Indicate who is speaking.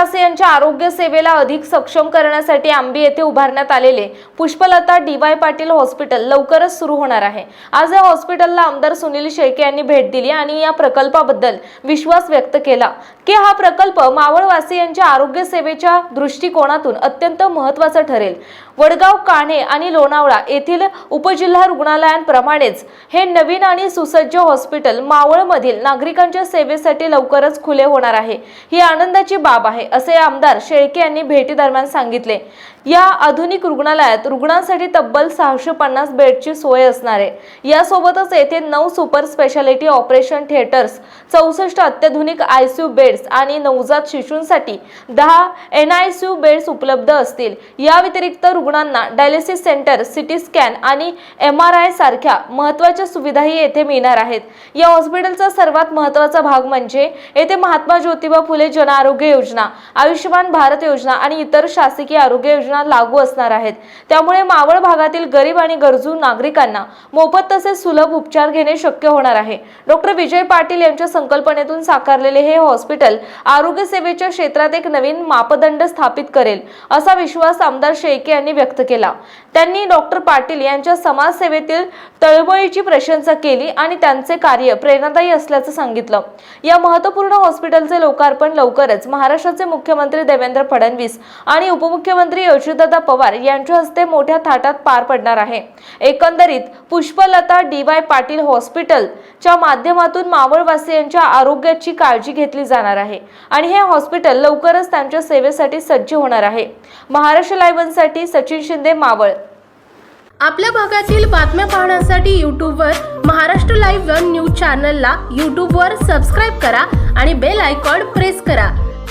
Speaker 1: मावळवासियांच्या आरोग्य सेवेला अधिक सक्षम करण्यासाठी आंबी येथे उभारण्यात आलेले Pushpalata D Y Patil hospital लवकरच सुरू होणार आहे. आज या हॉस्पिटलला आमदार सुनील शेळके यांनी भेट दिली आणि या प्रकल्पाबद्दल विश्वास व्यक्त केला. की हा प्रकल्प मावळवासियांच्या आरोग्य सेवेच्या दृष्टिकोनातून अत्यंत महत्त्वाचा ठरेल. वडगाव कान्हे आणि लोणावळा येथील उपजिल्हा रुग्णालयांप्रमाणेच हे नवीन आणि सुसज्ज हॉस्पिटल मावळमधील नागरिकांच्या सेवेसाठी लवकरच खुले होणार आहे. ही आनंदाची बाब आहे. असे आमदार शेळके यांनी भेटी दरम्यान सांगितले. या आधुनिक रुग्णालयात रुग्णांसाठी तब्बल सहाशे पन्नास बेडची सोय असणार आहे. यासोबतच येथे नऊ सुपर स्पेशालिटी ऑपरेशन थिएटर्स चौसष्ट अत्याधुनिक आयसीयू बेड्स आणि नवजात शिशूंसाठी दहा N I C U beds उपलब्ध असतील. या व्यतिरिक्त रुग्णांना dialysis centre C T scan आणि एम आर आय सारख्या महत्त्वाच्या सुविधाही येथे मिळणार आहेत. या हॉस्पिटलचा सर्वात महत्त्वाचा भाग म्हणजे येथे महात्मा ज्योतिबा फुले जन आरोग्य योजना आयुष्यमान भारत योजना आणि इतर शासकीय आरोग्य योजना लागू असणार आहेत. त्यामुळे मावळ भागातील गरीब आणि गरजू नागरिकांना मोफत तसेच सुलभ उपचार घेणे शक्य होणार आहे. डॉक्टर विजय पाटील यांच्या संकल्पनेतून साकारलेले हे हॉस्पिटल आरोग्य सेवेच्या क्षेत्रात एक नवीन मापदंड स्थापित करेल असा विश्वास आमदार शेळके यांनी व्यक्त केला. त्यांनी डॉक्टर पाटील यांच्या समाजसेवेतील तळमळीची प्रशंसा केली आणि त्यांचे कार्य प्रेरणादायी असल्याचं सांगितलं. या महत्त्वपूर्ण हॉस्पिटलचे लोकार्पण लवकरच महाराष्ट्राचे मुख्यमंत्री देवेंद्र फडणवीस आणि उपमुख्यमंत्री अजितदादा पवार यांच्या हस्ते मोठ्या थाटात पार पडणार आहे. एकंदरीत पुष्पलता डी वाय पाटील हॉस्पिटलच्या माध्यमातून मावळवासियांच्या आरोग्याची काळजी घेतली जाणार आहे आणि हे हॉस्पिटल लवकरच त्यांच्या सेवेसाठी सज्ज होणार आहे. महाराष्ट्र लाईव्हसाठी सचिन शिंदे मावळ.
Speaker 2: आपल्या भागातील बातम्या पाहण्यासाठी यूट्यूबवर महाराष्ट्र लाईव्ह वन न्यूज चॅनलला यूट्यूबवर सबस्क्राईब करा आणि बेल आयकॉन प्रेस करा.